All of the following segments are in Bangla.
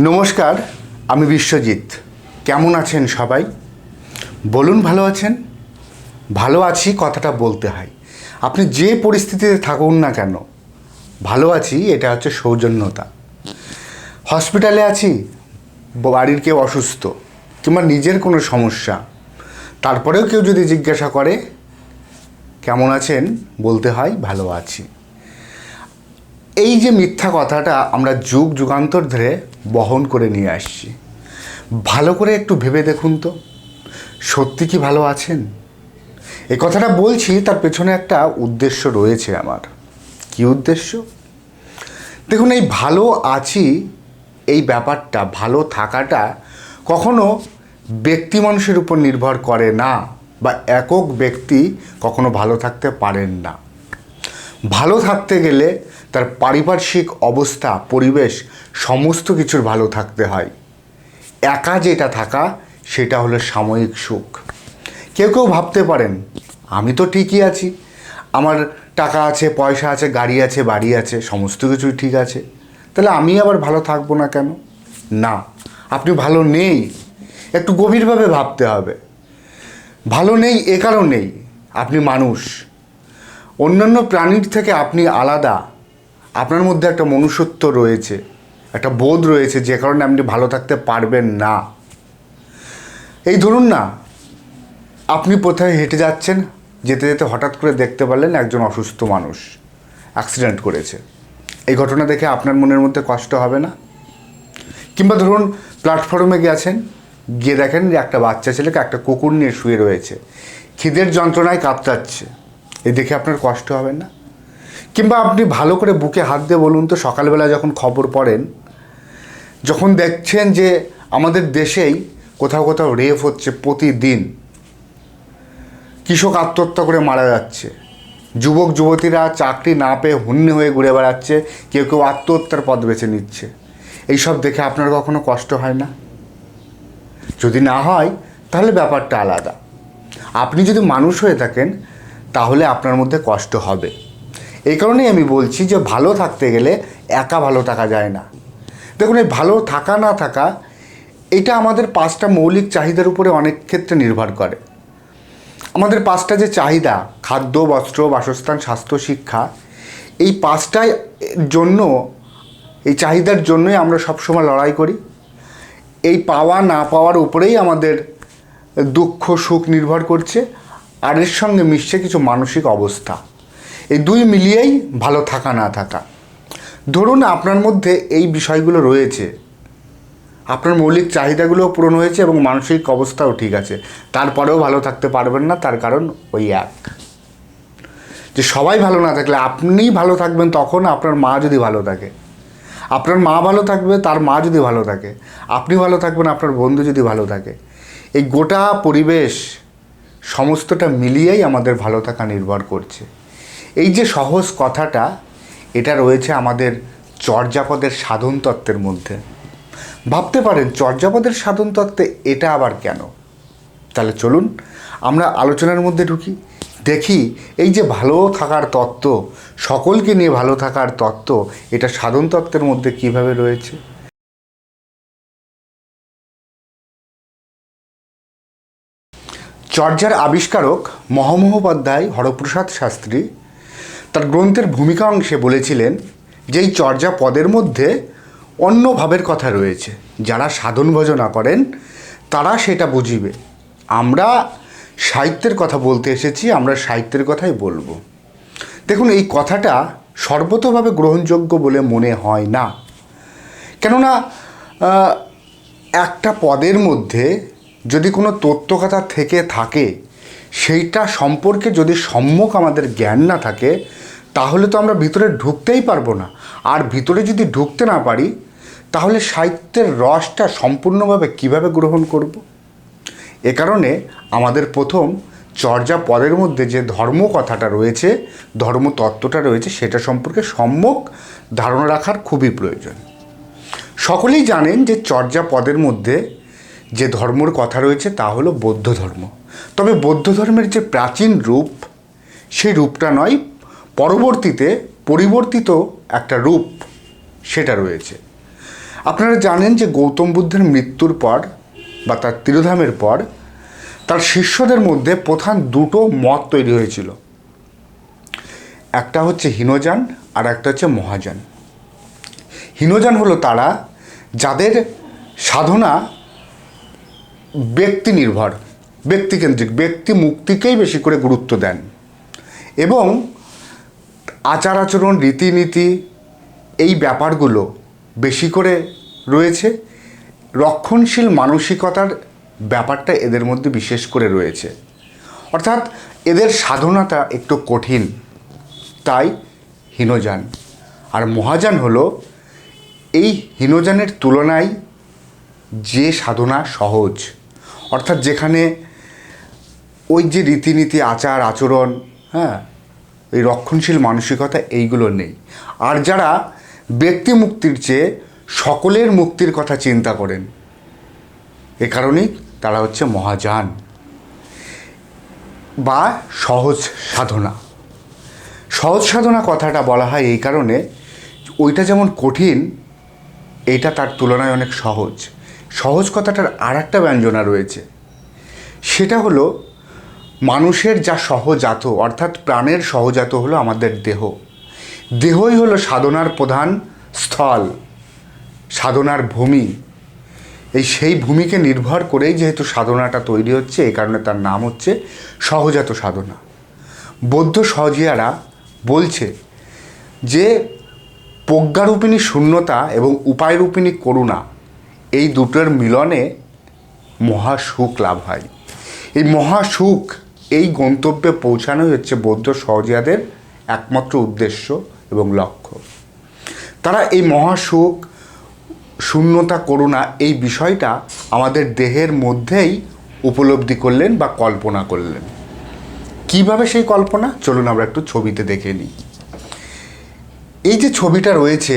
নমস্কার, আমি বিশ্বজিৎ। কেমন আছেন সবাই? বলুন ভালো আছেন? ভালো আছি কথাটা বলতে হয়। আপনি যে পরিস্থিতিতে থাকুন না কেন, ভালো আছি, এটা হচ্ছে সৌজন্যতা। হসপিটালে আছি, বাড়ির কেউ অসুস্থ কিংবা নিজের কোনো সমস্যা, তারপরেও কেউ যদি জিজ্ঞাসা করে, কেমন আছেন? বলতে হয়, ভালো আছি। এই যে মিথ্যা কথাটা আমরা যুগ যুগান্তর ধরে বহন করে নিয়ে আসছি, ভালো করে একটু ভেবে দেখুন তো, সত্যি কি ভালো আছেন? এই কথাটা বলছি, তার পেছনে একটা উদ্দেশ্য রয়েছে আমার। কি উদ্দেশ্য? দেখুন, এই ভালো আছি, এই ব্যাপারটা, ভালো থাকাটা কখনো ব্যক্তি মানুষের উপর নির্ভর করে না, বা একক ব্যক্তি কখনো ভালো থাকতে পারেন না। ভালো থাকতে গেলে তার পারিপার্শ্বিক অবস্থা, পরিবেশ, সমস্ত কিছুর ভালো থাকতে হয়। একা যেটা থাকা, সেটা হলো সাময়িক সুখ। কেউ কেউ ভাবতে পারেন, আমি তো ঠিকই আছি। আমার টাকা আছে, পয়সা আছে, গাড়ি আছে, বাড়ি আছে, সমস্ত কিছুই ঠিক আছে। তাহলে আমি আবার ভালো থাকব না কেন? না, আপনি ভালো নেই। একটু গভীরভাবে ভাবতে হবে। ভালো নেই এ কারণেই আপনি মানুষ। অন্যান্য প্রাণীর থেকে আপনি আলাদা। আপনার মধ্যে একটা মনুষ্যত্ব রয়েছে, একটা বোধ রয়েছে যে কারণে আপনি ভালো থাকতে পারবেন না। এই ধরুন না, আপনি কোথায় হেঁটে যাচ্ছেন, যেতে যেতে হঠাৎ করে দেখতে পারলেন একজন অসুস্থ মানুষ অ্যাক্সিডেন্ট করেছে। এই ঘটনা দেখে আপনার মনের মধ্যে কষ্ট হবে না? কিংবা ধরুন প্ল্যাটফর্মে গেছেন গিয়ে দেখেন যে একটা বাচ্চা ছেলেকে একটা কুকুর নিয়ে শুয়ে রয়েছে, খিদের যন্ত্রণায় কাঁপতাচ্ছে এই দেখে আপনার কষ্ট হবে না? কিংবা আপনি ভালো করে বুকে হাত দিয়ে বলুন তো, সকালবেলা যখন খবর পড়েন, যখন দেখছেন যে আমাদের দেশেই কোথাও কোথাও রেপ হচ্ছে প্রতিদিন, কৃষক আত্মহত্যা করে মারা যাচ্ছে, যুবক, যুবতীরা চাকরি না পেয়ে হুন্নি হয়ে ঘুরে বেড়াচ্ছে, কেউ কেউ আত্মহত্যার পথ বেছে নিচ্ছে, এইসব দেখে আপনার কখনো কষ্ট হয় না? যদি না হয়, তাহলে ব্যাপারটা আলাদা। আপনি যদি মানুষ হয়ে থাকেন, তাহলে আপনার মধ্যে কষ্ট হবে। এই কারণেই আমি বলছি যে ভালো থাকতে গেলে একা ভালো থাকা যায় না। দেখুন, এই ভালো থাকা না থাকা, এটা আমাদের পাঁচটা মৌলিক চাহিদার উপরে অনেক ক্ষেত্রে নির্ভর করে। আমাদের পাঁচটা যে চাহিদা, খাদ্য, বস্ত্র, বাসস্থান, স্বাস্থ্য, শিক্ষা, এই পাঁচটার জন্য, এই চাহিদার জন্যই আমরা সবসময় লড়াই করি। এই পাওয়া না পাওয়ার উপরেই আমাদের দুঃখ, সুখ নির্ভর করছে। আর এর সঙ্গে মিশছে কিছু মানসিক অবস্থা। এই দুই মিলিয়েই ভালো থাকা না থাকা। ধরুন আপনার মধ্যে এই বিষয়গুলো রয়েছে। আপনার মৌলিক চাহিদাগুলোও পূরণ হয়েছে এবং মানসিক অবস্থাও ঠিক আছে। তারপরেও ভালো থাকতে পারবেন না, তার কারণ ওই এক। যে সবাই ভালো না থাকলে আপনিই ভালো থাকবেন, তখন আপনার মা যদি ভালো থাকে। আপনার মা ভালো থাকবে, তার মা যদি ভালো থাকে। আপনি ভালো থাকবেন, আপনার বন্ধু যদি ভালো থাকে। এই গোটা পরিবেশ সমস্তটা মিলিয়েই আমাদের ভালো থাকা নির্ভর করছে। এই যে সহজ কথাটা, এটা রয়েছে আমাদের চর্যাপদের সাধন তত্ত্বের মধ্যে। ভাবতে পারেন, চর্যাপদের সাধন তত্ত্বে এটা আবার কেন? তাহলে চলুন, আমরা আলোচনার মধ্যে ঢুকি। দেখি, এই যে ভালো থাকার তত্ত্ব, সকলকে নিয়ে ভালো থাকার তত্ত্ব, এটা সাধন তত্ত্বের মধ্যে কীভাবে রয়েছে? চর্যার আবিষ্কারক মহামহোপাধ্যায় হরপ্রসাদ শাস্ত্রী তার গ্রন্থের ভূমিকা অংশে বলেছিলেন যে এই চর্যা পদের মধ্যে অন্য ভাবের কথা রয়েছে। যারা সাধন ভজনা করেন, তারা সেটা বুঝিবে। আমরা সাহিত্যের কথা বলতে এসেছি, আমরা সাহিত্যের কথাই বলব। দেখুন, এই কথাটা সর্বতভাবে গ্রহণযোগ্য বলে মনে হয় না। কেননা একটা পদের মধ্যে যদি কোনো তত্ত্বকথা থেকে থাকে সেইটা সম্পর্কে যদি সম্যক আমাদের জ্ঞান না থাকে, তাহলে তো আমরা ভিতরে ঢুকতেই পারব না। আর ভিতরে যদি ঢুকতে না পারি, তাহলে সাহিত্যের রসটা সম্পূর্ণভাবে কীভাবে গ্রহণ করব? এ কারণে আমাদের প্রথম চর্যা পদের মধ্যে যে ধর্ম কথাটা রয়েছে ধর্ম তত্ত্বটা রয়েছে, সেটা সম্পর্কে সম্যক ধারণা রাখার খুবই প্রয়োজন। সকলেই জানেন যে চর্যা পদের মধ্যে যে ধর্মর কথা রয়েছে তা হলো বৌদ্ধ ধর্ম। তবে বৌদ্ধ ধর্মের যে প্রাচীন রূপ, সেই রূপটা নয়, পরবর্তীতে পরিবর্তিত একটা রূপ সেটা রয়েছে। আপনারা জানেন যে গৌতম বুদ্ধের মৃত্যুর পর বা তার তিরোধামের পর তার শিষ্যদের মধ্যে প্রধান দুটো মত তৈরি হয়েছিল। একটা হচ্ছে হীনযান আর একটা হচ্ছে মহাযান। হীনযান হলো তারা যাদের সাধনা ব্যক্তি নির্ভর ব্যক্তিকেন্দ্রিক ব্যক্তি মুক্তিকেই বেশি করে গুরুত্ব দেন। এবং আচার আচরণ রীতিনীতি, এই ব্যাপারগুলো বেশি করে রয়েছে। রক্ষণশীল মানসিকতার ব্যাপারটা এদের মধ্যে বিশেষ করে রয়েছে। অর্থাৎ এদের সাধনাটা একটু কঠিন, তাই হীনযান। আর মহাযান হলো, এই হীনযানের তুলনায় যে সাধনা সহজ অর্থাৎ যেখানে ওই যে রীতিনীতি, আচার, আচরণ হ্যাঁ এই রক্ষণশীল মানসিকতা এইগুলো নেই। আর যারা ব্যক্তি মুক্তির চেয়ে সকলের মুক্তির কথা চিন্তা করেন, এ কারণেই তারা হচ্ছে মহাযান বা সহজ সাধনা। সহজ সাধনা কথাটা বলা হয় এই কারণে, ওইটা যেমন কঠিন, এইটা তার তুলনায় অনেক সহজ। সহজ কথাটার আর একটা ব্যঞ্জনা রয়েছে। সেটা হলো, মানুষের যা সহজাত, অর্থাৎ প্রাণের সহজাত হলো আমাদের দেহ। দেহই হলো সাধনার প্রধান স্থল, সাধনার ভূমি। এই সেই ভূমিকে নির্ভর করেই যেহেতু সাধনাটা তৈরি হচ্ছে, এই কারণে তার নাম হচ্ছে সহজাত সাধনা। বৌদ্ধ সহজিয়ারা বলছে যে, প্রজ্ঞারূপিণী শূন্যতা এবং উপায়রূপিণী করুণা এই দুটোর মিলনে মহাসুখ লাভ হয়। এই মহাসুখ, এই গন্তব্যে পৌঁছানোই হচ্ছে বৌদ্ধ সহজিয়াদের একমাত্র উদ্দেশ্য এবং লক্ষ্য। তারা এই মহাসুখ, শূন্যতা, করুণা এই বিষয়টা আমাদের দেহের মধ্যেই উপলব্ধি করলেন বা কল্পনা করলেন। কীভাবে সেই কল্পনা? চলুন আমরা একটু ছবিতে দেখে নিই। এই যে ছবিটা রয়েছে,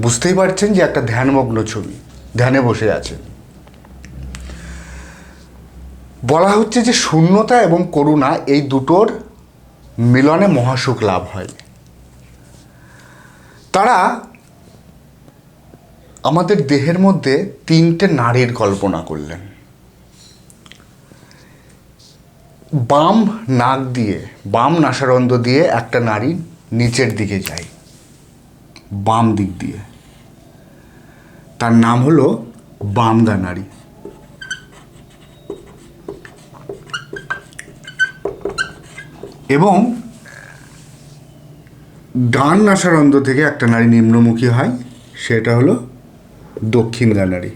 বুঝতেই পারছেন যে একটা ধ্যানমগ্ন ছবি। ধ্যানে বসে আছে। বলা হচ্ছে যে শূন্যতা এবং করুণা এই দুটোর মিলনে মহাসুখ লাভ হয়। তারা আমাদের দেহের মধ্যে তিনটে নারীর কল্পনা করলেন। বাম নাক দিয়ে, বাম নাসারন্ধ্র দিয়ে একটা নারী নিচের দিকে যায়, বাম দিক দিয়ে। তার নাম হলো বামদা নারী এবং ডান নাসারন্ধ্র থেকে একটা নারী নিম্নমুখী হয়, সেটা হলো দক্ষিণ নারী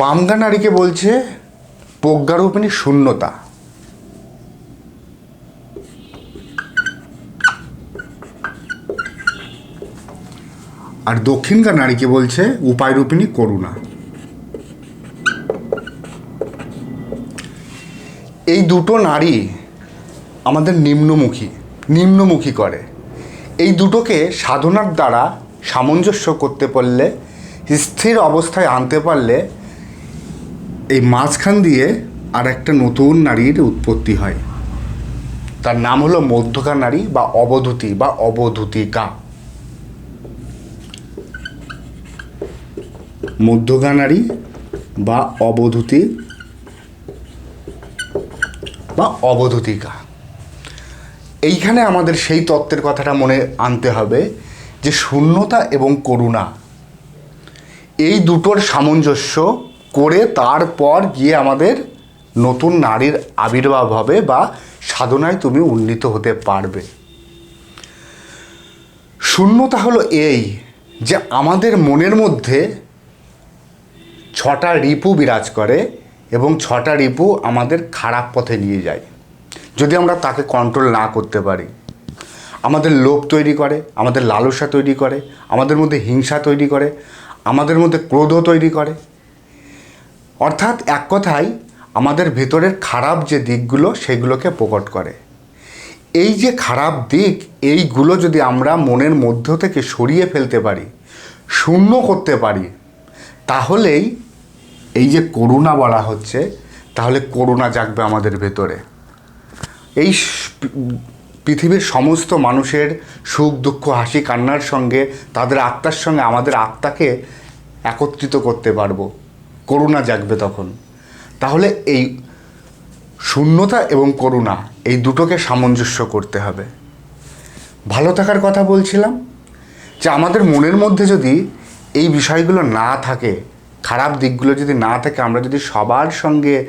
বামদা নারীকে বলছে প্রজ্ঞারূপিণী শূন্যতা। আর দক্ষিণকার নারীকে বলছে উপায়রূপিণী করুণা। এই দুটো নারী আমাদের নিম্নমুখী নিম্নমুখী করে। এই দুটোকে সাধনার দ্বারা সামঞ্জস্য করতে পারলে, স্থির অবস্থায় আনতে পারলে, এই মাঝখান দিয়ে আর একটা নতুন নারীর উৎপত্তি হয়। তার নাম হলো মধ্যকার নারী বা অবধূতি বা অবধূতিকা। মধ্যগা নারী বা অবধূতি বা অবধূতিকা। এইখানে আমাদের সেই তত্ত্বের কথাটা মনে আনতে হবে যে শূন্যতা এবং করুণা, এই দুটোর সামঞ্জস্য করে তারপর গিয়ে আমাদের নতুন নারীর আবির্ভাব হবে বা সাধনায় তুমি উন্নীত হতে পারবে। শূন্যতা হলো এই যে আমাদের মনের মধ্যে ছটা রিপু বিরাজ করে এবং ছটা রিপু আমাদের খারাপ পথে নিয়ে যায়। যদি আমরা তাকে কন্ট্রোল না করতে পারি, আমাদের লোভ তৈরি করে, আমাদের লালসা তৈরি করে, আমাদের মধ্যে হিংসা তৈরি করে, আমাদের মধ্যে ক্রোধ তৈরি করে, অর্থাৎ এক কথায় আমাদের ভেতরের খারাপ যে দিকগুলো সেগুলোকে প্রকট করে। এই যে খারাপ দিক, এইগুলো যদি আমরা মনের মধ্য থেকে সরিয়ে ফেলতে পারি, শূন্য করতে পারি, তাহলেই এই যে করুণা বলা হচ্ছে, তাহলে করুণা জাগবে আমাদের ভেতরে। এই পৃথিবীর সমস্ত মানুষের সুখ, দুঃখ, হাসি, কান্নার সঙ্গে তাদের আত্মার সঙ্গে আমাদের আত্মাকে একত্রিত করতে পারব। করুণা জাগবে তখন। তাহলে এই শূন্যতা এবং করুণা এই দুটোকে সামঞ্জস্য করতে হবে। ভালো থাকার কথা বলছিলাম যে আমাদের মনের মধ্যে যদি এই বিষয়গুলো না থাকে খারাপ দিকগুলো যদি না থাকে, আমরা যদি সবার সঙ্গে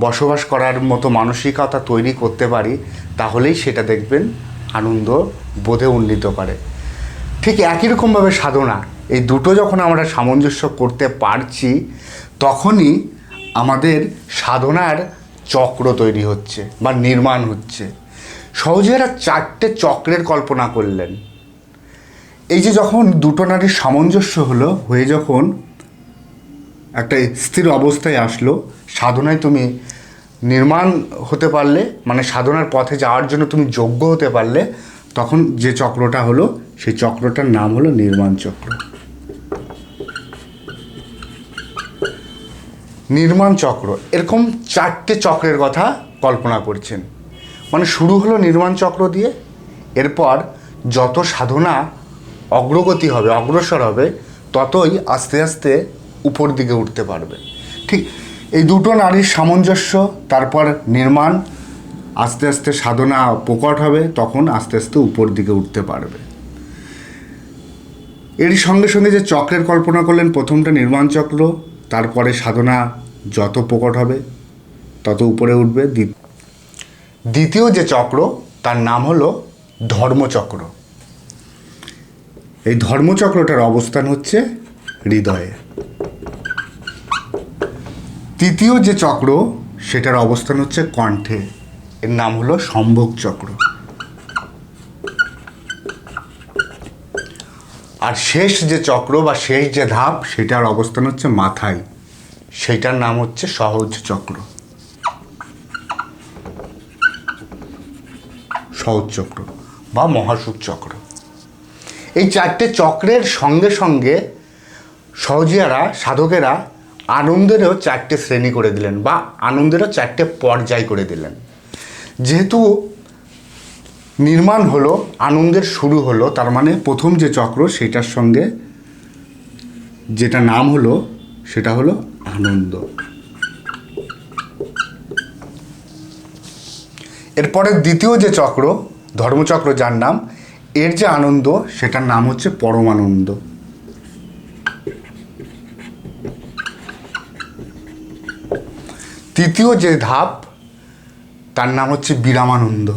বসবাস করার মতো মানসিকতা তৈরি করতে পারি, তাহলেই সেটা দেখবেন আনন্দ বোধে উন্নীত করে। ঠিক একই রকমভাবে সাধনা, এই দুটো যখন আমরা সামঞ্জস্য করতে পারছি, তখনই আমাদের সাধনার চক্র তৈরি হচ্ছে বা নির্মাণ হচ্ছে। সহজে এরা চারটে চক্রের কল্পনা করলেন। এই যে যখন দুটো নারীর সামঞ্জস্য হলো, হয়ে যখন একটা স্থির অবস্থায় আসলো। সাধনায় তুমি নির্মাণ হতে পারলে মানে সাধনার পথে যাওয়ার জন্য তুমি যোগ্য হতে পারলে, তখন যে চক্রটা হলো, সেই চক্রটার নাম হলো নির্মাণ চক্র। নির্মাণ চক্র, এরকম চারটে চক্রের কথা কল্পনা করছেন। মানে শুরু হলো নির্মাণ চক্র দিয়ে, এরপর যত সাধনা অগ্রগতি হবে, অগ্রসর হবে, ততই আস্তে আস্তে উপর দিকে উঠতে পারবে। ঠিক এই দুটো নারীর সামঞ্জস্য, তারপর নির্মাণ, আস্তে আস্তে সাধনা প্রকট হবে, তখন আস্তে আস্তে উপর দিকে উঠতে পারবে। এরই সঙ্গে সঙ্গে যে চক্রের কল্পনা করলেন, প্রথমটা নির্মাণ চক্র, তারপরে সাধনা যত প্রকট হবে, তত উপরে উঠবে। দ্বি- দ্বিতীয় যে চক্র, তার নাম হলো ধর্মচক্র। এই ধর্মচক্রটার অবস্থান হচ্ছে হৃদয়ে। তৃতীয় যে চক্র, সেটার অবস্থান হচ্ছে কণ্ঠে। এর নাম হলো সম্ভোগ চক্র। আর শেষ যে চক্র বা শেষ যে ধাপ, সেটার অবস্থান হচ্ছে মাথায়। সেটার নাম হচ্ছে সহজ চক্র। সহজ চক্র বা মহাসুখ চক্র। এই চারটে চক্রের সঙ্গে সঙ্গে সহজিয়ারা, সাধকেরা আনন্দেরও চারটে শ্রেণি করে দিলেন বা আনন্দেরও চারটে পর্যায় করে দিলেন। যেহেতু নির্মাণ হলো, আনন্দের শুরু হলো, তার মানে প্রথম যে চক্র সেটার সঙ্গে যেটা নাম হলো, সেটা হলো আনন্দ। এরপরে দ্বিতীয় যে চক্র, ধর্মচক্র যার নাম, এর যে আনন্দ, সেটার নাম হচ্ছে পরমানন্দ। তৃতীয় যে ধাপ, তার নাম হচ্ছে বিরামানন্দ।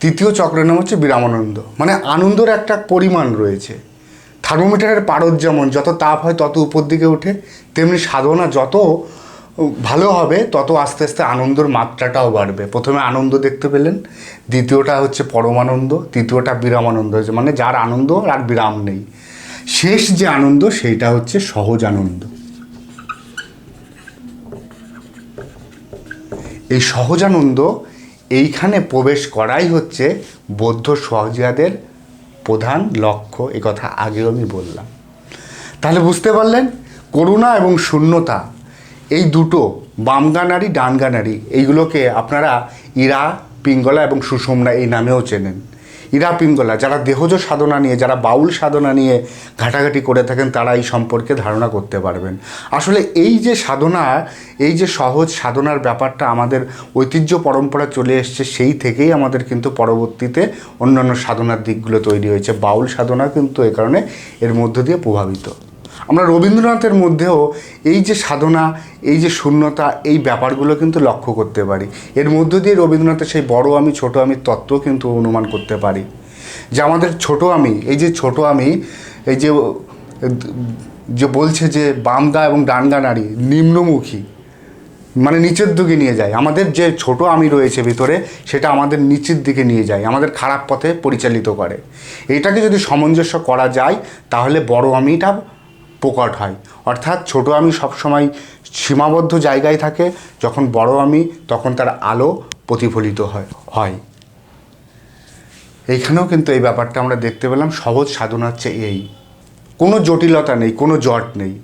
তৃতীয় চক্রের নাম হচ্ছে বিরামানন্দ। মানে আনন্দর একটা পরিমাণ রয়েছে। থার্মোমিটারের পারদ যেমন, যত তাপ হয় তত উপর দিকে ওঠে, তেমনি সাধনা যত ভালো হবে, তত আস্তে আস্তে আনন্দর মাত্রাটাও বাড়বে। প্রথমে আনন্দ দেখতে পেলেন, দ্বিতীয়টা হচ্ছে পরমানন্দ, তৃতীয়টা বিরামানন্দ হয়েছে। মানে যার আনন্দ, আর বিরাম নেই। শেষ যে আনন্দ, সেইটা হচ্ছে সহজ আনন্দ। এই সহজানন্দ এইখানে প্রবেশ করাই হচ্ছে বৌদ্ধ সহজিয়াদের প্রধান লক্ষ্য কথা আগেও আমি বললাম। তাহলে বুঝতে পারলেন, করুণা এবং শূন্যতা এই দুটো, বামগা নারী, ডানগা নারী, এইগুলোকে আপনারা ইরা, পিঙ্গলা এবং সুষমরা এই নামেও চেনেন। ইরা, পিঙ্গলা, যারা দেহজ সাধনা নিয়ে, যারা বাউল সাধনা নিয়ে ঘাটাঘাটি করে থাকেন, তারা এই সম্পর্কে ধারণা করতে পারবেন। আসলে এই যে সাধনা, এই যে সহজ সাধনার ব্যাপারটা আমাদের ঐতিহ্য পরম্পরা চলে এসছে, সেই থেকেই আমাদের কিন্তু পরবর্তীতে অন্যান্য সাধনার দিকগুলো তৈরি হয়েছে। বাউল সাধনা কিন্তু এ কারণে এর মধ্য দিয়ে প্রভাবিত। আমরা রবীন্দ্রনাথের মধ্যেও এই যে সাধনা, এই যে শূন্যতা, এই ব্যাপারগুলো কিন্তু লক্ষ্য করতে পারি। এর মধ্য দিয়ে রবীন্দ্রনাথের সেই বড় আমি, ছোট আমি তত্ত্ব কিন্তু অনুমান করতে পারি। যে আমাদের ছোট আমি, এই যে ছোট আমি, এই যে যে বলছে যে বামগা এবং ডানগা নারী, নিম্নমুখী মানে নিচের দিকে নিয়ে যায়। আমাদের যে ছোট আমি রয়েছে ভিতরে, সেটা আমাদের নিচের দিকে নিয়ে যায়, আমাদের খারাপ পথে পরিচালিত করে। এটাকে যদি সামঞ্জস্য করা যায়, তাহলে বড় আমিটা প্রকট হয়। অর্থাৎ ছোট আমি সবসময় সীমাবদ্ধ জায়গায় থাকে, যখন বড় আমি, তখন তার আলো প্রতিফলিত হয় হয়। এইখানেও কিন্তু এই ব্যাপারটা আমরা দেখতে পেলাম, সহজ সাধনা হচ্ছে এই। কোনো জটিলতা নেই, কোনো জট নেই।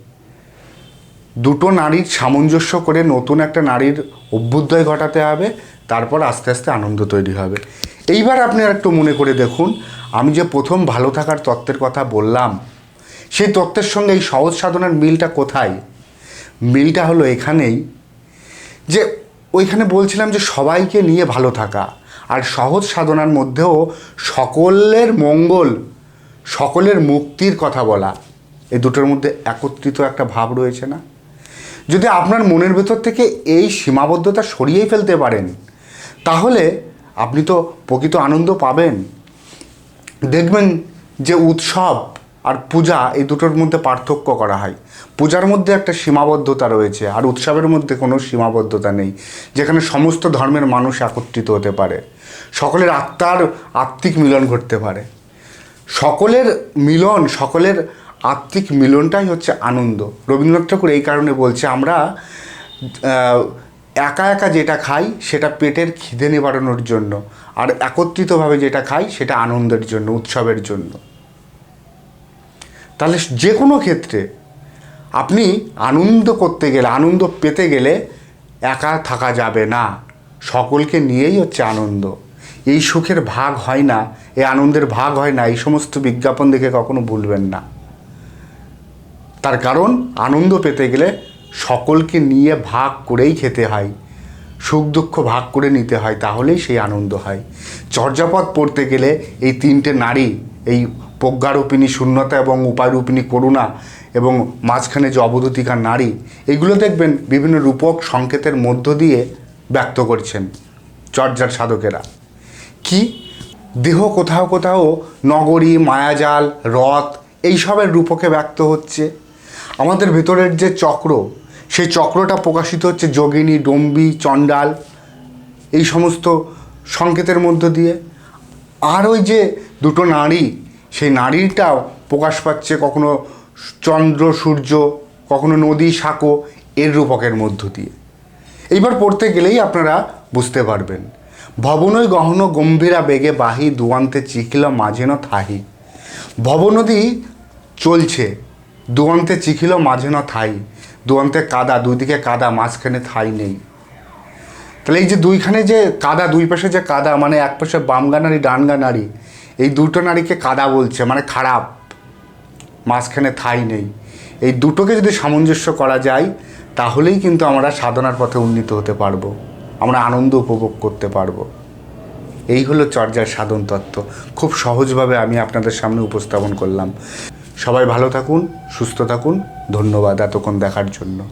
দুটো নারীর সামঞ্জস্য করে নতুন একটা নারীর অভ্যুদয় ঘটাতে হবে, তারপর আস্তে আস্তে আনন্দ তৈরি হবে। এইবার আপনি আর একটু মনে করে দেখুন, আমি যে প্রথম ভালো থাকার তত্ত্বের কথা বললাম সেই তত্ত্বের সঙ্গে এই সহজ সাধনার মিলটা কোথায়? মিলটা হলো এখানেই যে ওইখানে বলছিলাম যে সবাইকে নিয়ে ভালো থাকা। আর সহজ সাধনার মধ্যেও সকলের মঙ্গল, সকলের মুক্তির কথা বলা। এই দুটোর মধ্যে একত্রিত একটা ভাব রয়েছে না? যদি আপনার মনের ভেতর থেকে এই সীমাবদ্ধতা সরিয়েই ফেলতে পারেন, তাহলে আপনি তো প্রকৃত আনন্দ পাবেন। দেখবেন যে উৎসব আর পূজা, এই দুটোর মধ্যে পার্থক্য করা হয়। পূজার মধ্যে একটা সীমাবদ্ধতা রয়েছে, আর উৎসবের মধ্যে কোনো সীমাবদ্ধতা নেই, যেখানে সমস্ত ধর্মের মানুষ একত্রিত হতে পারে। সকলের আত্মার আত্মিক মিলন ঘটতে পারে। সকলের মিলন, সকলের আত্মিক মিলনটাই হচ্ছে আনন্দ। রবীন্দ্রনাথ ঠাকুর এই কারণে বলছে, আমরা একা একা যেটা খাই, সেটা পেটের খিদে নিবারণের জন্য, আর একত্রিতভাবে যেটা খাই, সেটা আনন্দের জন্য, উৎসবের জন্য। তাহলে যে কোনো ক্ষেত্রে আপনি আনন্দ করতে গেলে, আনন্দ পেতে গেলে একা থাকা যাবে না। সকলকে নিয়েই হচ্ছে আনন্দ। এই সুখের ভাগ হয় না, এই আনন্দের ভাগ হয় না, এই সমস্ত বিজ্ঞাপন দেখে কখনো ভুলবেন না। তার কারণ, আনন্দ পেতে গেলে সকলকে নিয়ে ভাগ করেই খেতে হয়। সুখ দুঃখ ভাগ করে নিতে হয়, তাহলেই সেই আনন্দ হয়। চর্যাপদ পড়তে গেলে এই তিনটে নারী, এই প্রজ্ঞারূপিণী শূন্যতা এবং উপায়রূপিণী করুণা এবং মাঝখানে যে অবধূতিকার নারী, এগুলো দেখবেন বিভিন্ন রূপক সংকেতের মধ্য দিয়ে ব্যক্ত করছেন চর্যার সাধকেরা। কি? দেহ কোথাও কোথাও নগরী, মায়াজাল, রথ, এইসবের রূপকে ব্যক্ত হচ্ছে। আমাদের ভেতরের যে চক্র, সেই চক্রটা প্রকাশিত হচ্ছে যোগিনী, ডম্বি, চণ্ডাল, এই সমস্ত সংকেতের মধ্য দিয়ে। আর ওই যে দুটো নারী সেই নারীটাও প্রকাশ পাচ্ছে কখনো চন্দ্র, সূর্য, কখনো নদী, সাঁকো এর রূপকের মধ্য দিয়ে। এইবার পড়তে গেলেই আপনারা বুঝতে পারবেন। ভবনই গহন গম্ভীরা বেগে বাহি দুয়ান্তে চিখিল মাঝেন থাহি। ভবনদী চলছে, দুয়ান্তে চিখিল মাঝেন থাই। দুয়ান্তে কাদা দুদিকে কাদা, মাঝখানে থাই নেই। তাহলে এই যে দুইখানে যে কাদা, দুই পাশে যে কাদা মানে এক পাশে বামগা নারী, ডানগা নারী এই দুটো নারীকে কাদা বলছে মানে খারাপ। মাঝখানে থাই নেই। এই দুটোকে যদি সামঞ্জস্য করা যায়, তাহলেই কিন্তু আমরা সাধনার পথে উন্নীত হতে পারব। আমরা আনন্দ উপভোগ করতে পারব। এই হলো চর্যার সাধন তত্ত্ব। খুব সহজভাবে আমি আপনাদের সামনে উপস্থাপন করলাম। সবাই ভালো থাকুন, সুস্থ থাকুন। ধন্যবাদ এতক্ষণ দেখার জন্য।